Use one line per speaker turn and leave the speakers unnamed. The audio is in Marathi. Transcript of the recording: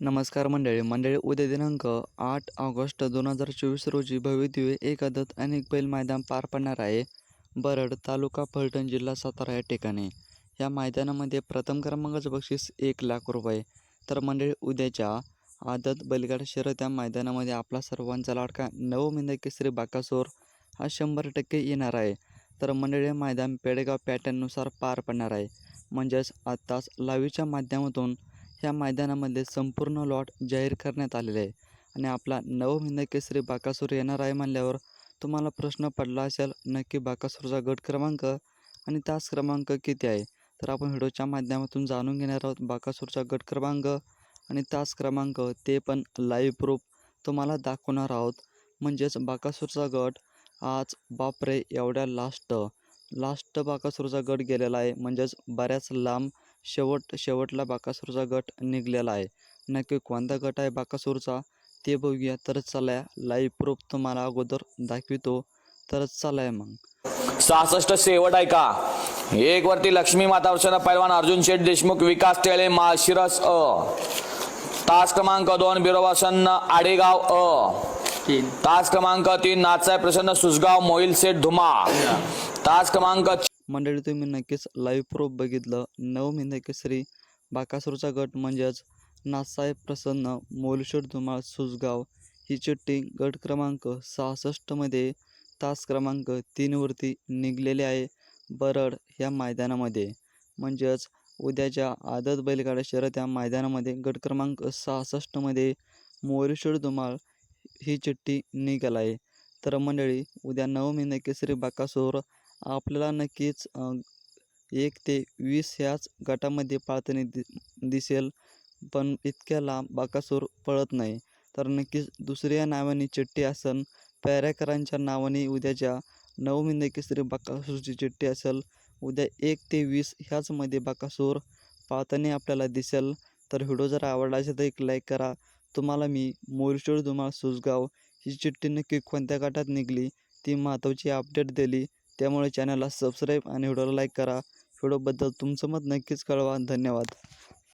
नमस्कार मंडळी मंडळी उद्या दिनांक आठ ऑगस्ट दोन हजार चोवीस रोजी भव्यदिव्य एक आदत अनेक बैल मैदान पार पडणार आहे. बरड तालुका फलटण जिल्हा सातारा या ठिकाणी. या मैदानामध्ये प्रथम क्रमांकाचं बक्षीस एक लाख रुपये. तर मंडळी उद्याच्या आदत बैलगाडा शर्यत या मैदानामध्ये आपला सर्वांचा लाडका नवमिंद केसरी बाकासोर हा शंभर टक्के येणार आहे. तर मंडळी मैदान पेडगाव पॅटर्ननुसार पार पडणार आहे. म्हणजेच आत्ताच लाईव्हच्या माध्यमातून ह्या मैदानामध्ये संपूर्ण लॉट जाहीर करण्यात आलेले आहे. आणि आपला नवमिंद केसरी बाकासूर येणार आहे म्हणल्यावर तुम्हाला प्रश्न पडला असेल नक्की बाकासूरचा गट क्रमांक आणि तास क्रमांक किती आहे? तर आपण व्हिडिओच्या माध्यमातून जाणून घेणार आहोत बाकासूरचा गट क्रमांक आणि तास क्रमांक. ते पण लाईव्ह प्रूफ तुम्हाला दाखवणार आहोत. म्हणजेच बाकासूरचा गट आज बापरे एवढ्या लास्ट लास्ट बाकासूरचा गट गेलेला आहे. म्हणजेच बऱ्याच लांब शेवट शेवटला बाकासूरचा गट निघलेला आहे. नक्की कोणता गट आहे बाकासूरचा? ते बघूया. तरच चला लाईव्ह प्रूफ तुम्हाला अगोदर दाखवितो. तरच चला मग.
सहासष्ट शेवट आहे का? एक वरती लक्ष्मी माता अर्चना पैलवान अर्जुन शेठ देशमुख विकास टेळे माशिरस अ. तास क्रमांक दोन बिरोबासन आडेगाव अ. तास क्रमांक तीन नाचाय प्रसन्न सुसगाव मोहिल शेठ धुमा तास क्रमांक
मंडळी तुम्ही नक्कीच लाईव्ह प्रूफ बघितलं. नऊ केसरी बाकासूरचा गट म्हणजेच नासाहेब प्रसन्न मोलशेड धुमाळ सुजगाव. ही चिठ्ठी गट क्रमांक सहासष्टमध्ये तास क्रमांक तीनवरती निघलेले आहे. बरड ह्या मैदानामध्ये. म्हणजेच उद्याच्या आदत बैलगाडा शर्यत या मैदानामध्ये गट क्रमांक सहासष्टमध्ये मोरेश्वर धुमाळ ही चिठ्ठी निघाला आहे. तर मंडळी उद्या नऊ केसरी बाकासूर आपल्याला नक्कीच एक ते वीस ह्याच गटामध्ये पाळताना दि दिसेल पण इतक्या लांब बाकासूर पळत नाही. तर नक्कीच दुसऱ्या नावाने चिठ्ठी असन पॅरेकरांच्या नावाने उद्याच्या नवमिंद केसरी बाकासूरची चिठ्ठी असेल उद्या एक ते वीस ह्याचमध्ये बाकासूर पाळताना आपल्याला दिसेल. तर व्हिडिओ जर आवडला असेल तर एक लाईक करा. तुम्हाला मी मोरशोळ धुमाळ सुसगाव ही चिठ्ठी नक्की कोणत्या गटात निघली ती महत्त्वाची अपडेट दिली. त्यामुळे चॅनलला सबस्क्राईब आणि व्हिडिओला लाईक करा. व्हिडिओबद्दल तुमचं मत नक्कीच कळवा. धन्यवाद.